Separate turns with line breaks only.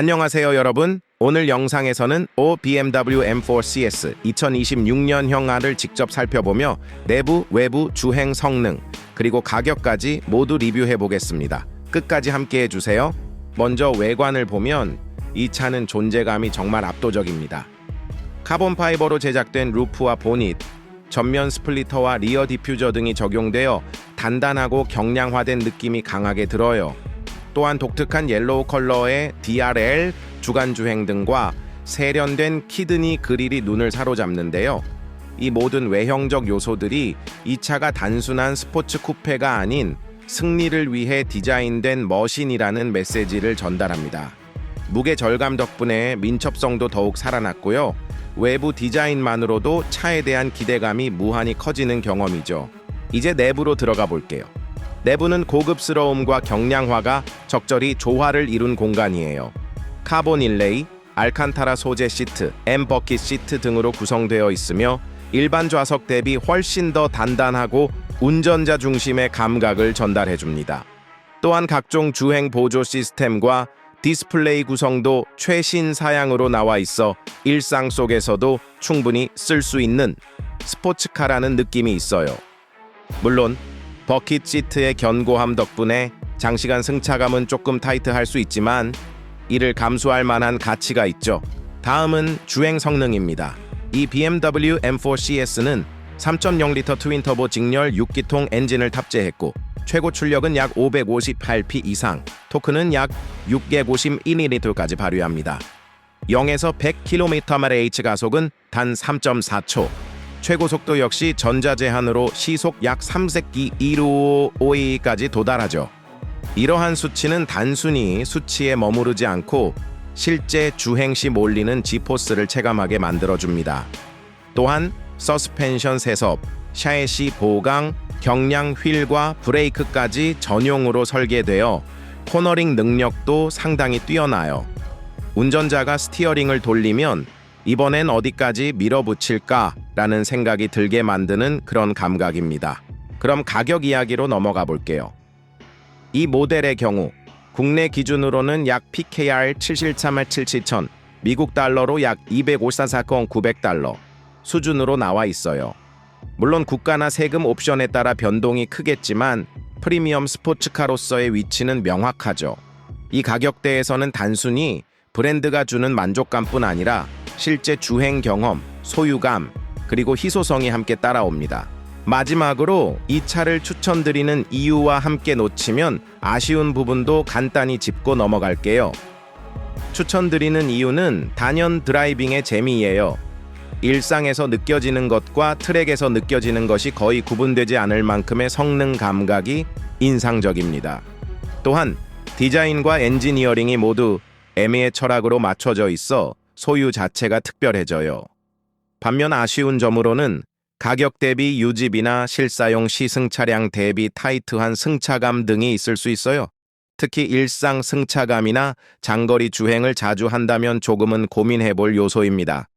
안녕하세요 여러분. 오늘 영상에서는 오 BMW M4 CS 2026년형화를 직접 살펴보며 내부, 외부, 주행 성능, 그리고 가격까지 모두 리뷰해 보겠습니다. 끝까지 함께 해주세요. 먼저 외관을 보면 이 차는 존재감이 정말 압도적입니다. 카본 파이버로 제작된 루프와 보닛, 전면 스플리터와 리어 디퓨저 등이 적용되어 단단하고 경량화된 느낌이 강하게 들어요. 또한 독특한 옐로우 컬러의 DRL, 주간 주행 등과 세련된 키드니 그릴이 눈을 사로잡는데요. 이 모든 외형적 요소들이 이 차가 단순한 스포츠 쿠페가 아닌 승리를 위해 디자인된 머신이라는 메시지를 전달합니다. 무게 절감 덕분에 민첩성도 더욱 살아났고요. 외부 디자인만으로도 차에 대한 기대감이 무한히 커지는 경험이죠. 이제 내부로 들어가 볼게요. 내부는 고급스러움과 경량화가 적절히 조화를 이룬 공간이에요. 카본 일레이, 알칸타라 소재 시트, M 버킷 시트 등으로 구성되어 있으며 일반 좌석 대비 훨씬 더 단단하고 운전자 중심의 감각을 전달해 줍니다. 또한 각종 주행 보조 시스템과 디스플레이 구성도 최신 사양으로 나와 있어 일상 속에서도 충분히 쓸 수 있는 스포츠카라는 느낌이 있어요. 물론 버킷 시트의 견고함 덕분에 장시간 승차감은 조금 타이트할 수 있지만 이를 감수할 만한 가치가 있죠. 다음은 주행 성능입니다. 이 BMW M4 CS는 3.0리터 트윈터보 직렬 6기통 엔진을 탑재했고 최고 출력은 약 558p 이상, 토크는 약 651ml까지 발휘합니다. 0에서 100km/h H 가속은 단 3.4초, 최고 속도 역시 전자 제한으로 시속 약 3세기 155까지 도달하죠. 이러한 수치는 단순히 수치에 머무르지 않고 실제 주행 시 몰리는 지포스를 체감하게 만들어줍니다. 또한 서스펜션 세섭, 샤에시 보강, 경량 휠과 브레이크까지 전용으로 설계되어 코너링 능력도 상당히 뛰어나요. 운전자가 스티어링을 돌리면 이번엔 어디까지 밀어붙일까? 라는 생각이 들게 만드는 그런 감각입니다. 그럼 가격 이야기로 넘어가 볼게요. 이 모델의 경우 국내 기준으로는 약 PKR 773만 77천, 미국 달러로 약 254사건 900달러 수준으로 나와 있어요. 물론 국가나 세금 옵션에 따라 변동이 크겠지만 프리미엄 스포츠카로서의 위치는 명확하죠. 이 가격대에서는 단순히 브랜드가 주는 만족감뿐 아니라 실제 주행 경험, 소유감, 그리고 희소성이 함께 따라옵니다. 마지막으로 이 차를 추천드리는 이유와 함께 놓치면 아쉬운 부분도 간단히 짚고 넘어갈게요. 추천드리는 이유는 단연 드라이빙의 재미예요. 일상에서 느껴지는 것과 트랙에서 느껴지는 것이 거의 구분되지 않을 만큼의 성능 감각이 인상적입니다. 또한 디자인과 엔지니어링이 모두 애미의 철학으로 맞춰져 있어 소유 자체가 특별해져요. 반면 아쉬운 점으로는 가격 대비 유지비나 실사용 시승 차량 대비 타이트한 승차감 등이 있을 수 있어요. 특히 일상 승차감이나 장거리 주행을 자주 한다면 조금은 고민해 볼 요소입니다.